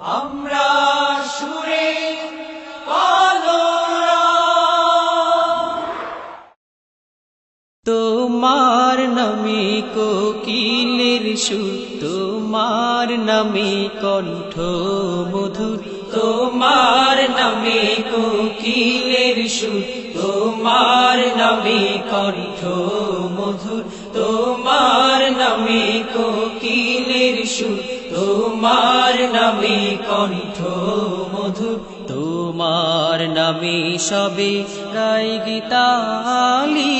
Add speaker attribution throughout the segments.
Speaker 1: আমরা সুরে
Speaker 2: তোমার নামে কোকিলের সুর, তোমার নামে কণ্ঠ মধুর, তোমার নামে কোকিলের সুর, তোমার নামে কণ্ঠ মধুর, তোমার নামে কোকিলের সুর। তোমার নামে কণ্ঠ মধুর তোমার নামে সবে গাই গীতালি।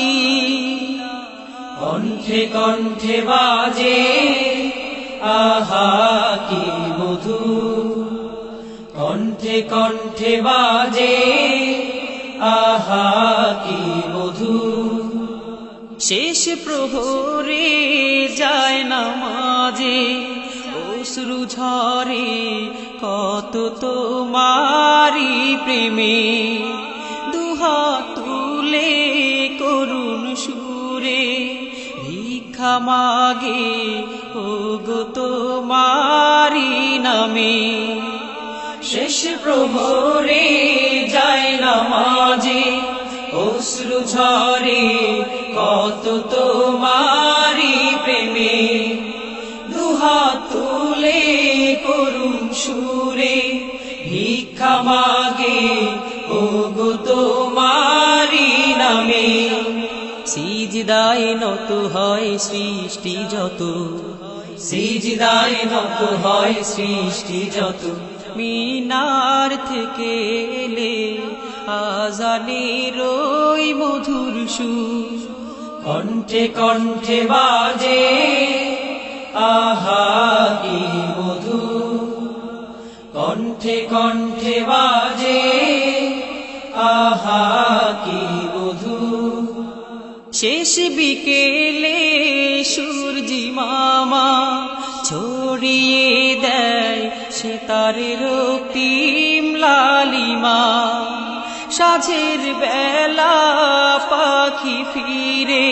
Speaker 2: কণ্ঠে কণ্ঠে বাজে, আহা কি মধু। কণ্ঠে কণ্ঠে বাজে, আহা কি মধু। শেষ প্রহরে যায় না মাঝে অশ্রু ঝরে, কত তোমারি প্রেমে। দুহাত তুলে করুণ সুরে, ভিক্ষা মাগে ও গো তোমারি নামে। শেষ প্রহরে যায় নামাজে অশ্রু ঝরে, কত তোমারি প্রেমে। সুরে ভিক্ষা মাগে ও গো তোমারি নামে। সিজদায় নত হয় সৃষ্টি যত, সিজদায় নত হয় সৃষ্টি যত। মিনার থেকে এলে আজানের ওই মধুর সুর। কণ্ঠে কণ্ঠে বাজে, আহা কি মধু কণ্ঠে কণ্ঠে বাজে, আহা, কি মধু শেষ বিকেলে সূর্যি মামা ছড়িয়ে দেয় সে তার রক্তিম লালিমা। সাঝের বেলা পাখি ফিরে,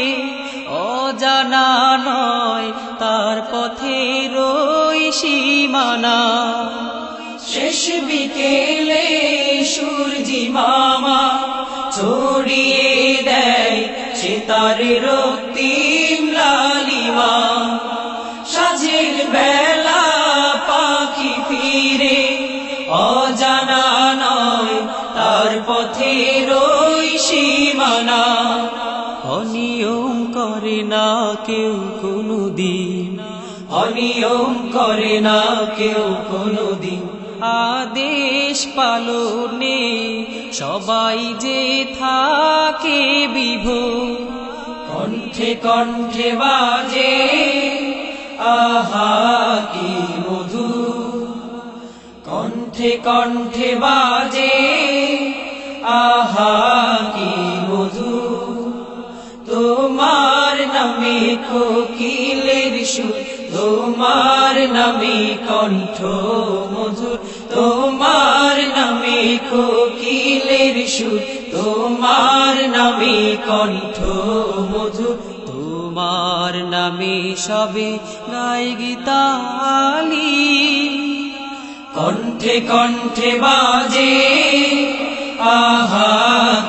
Speaker 2: অজানা নয় তার পথে রই সীমানা। শেষ বিকেলে সূর্যি মামা ছড়িয়ে দেয় সে তার রক্তিম লালিমা সাজের বেলা পাখি ফিরে, অজানা নয় তার পথে রই সীমানা। অনিয়ম করে না কেউ কোনো দিন অনিয়ম করে না কেউ কোনো দিন আদেশ পালনে সবাই যে থাকে বিভোর কণ্ঠে কণ্ঠে বাজে, আহা কি মধু। কণ্ঠে কণ্ঠে বাজে, আহা কি মধু। তোমার নামে কোকিলের সুর তোমার নামে কণ্ঠ মধুর, তোমার নামে কোকিলের সুর, তোমার নামে কণ্ঠ মধুর, তোমার নামে সবে গাই গীতালি। কণ্ঠে কণ্ঠে বাজে, আহা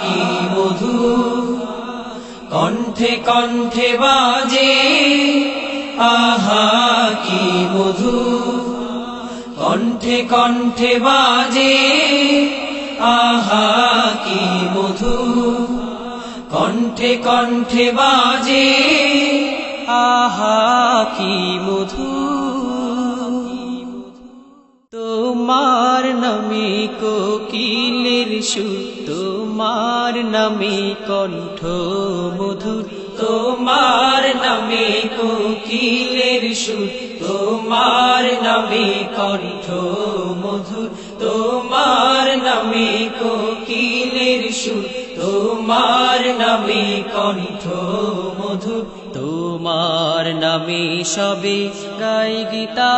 Speaker 2: কি মধু কণ্ঠে কণ্ঠে বাজে আহা, কি মধু কণ্ঠে কণ্ঠে বাজে। আহা, কি মধু কণ্ঠে কণ্ঠে বাজে। আহা, কি মধু সুর তোমার নামে কণ্ঠ মধুর। তোমার নামে কোকিলের সুর। তোমার নামে কণ্ঠ মধুর। তোমার নামে কোকিলের সুর। তোমার নামে কণ্ঠ মধুর। তোমার নামে সবে গাই গীতা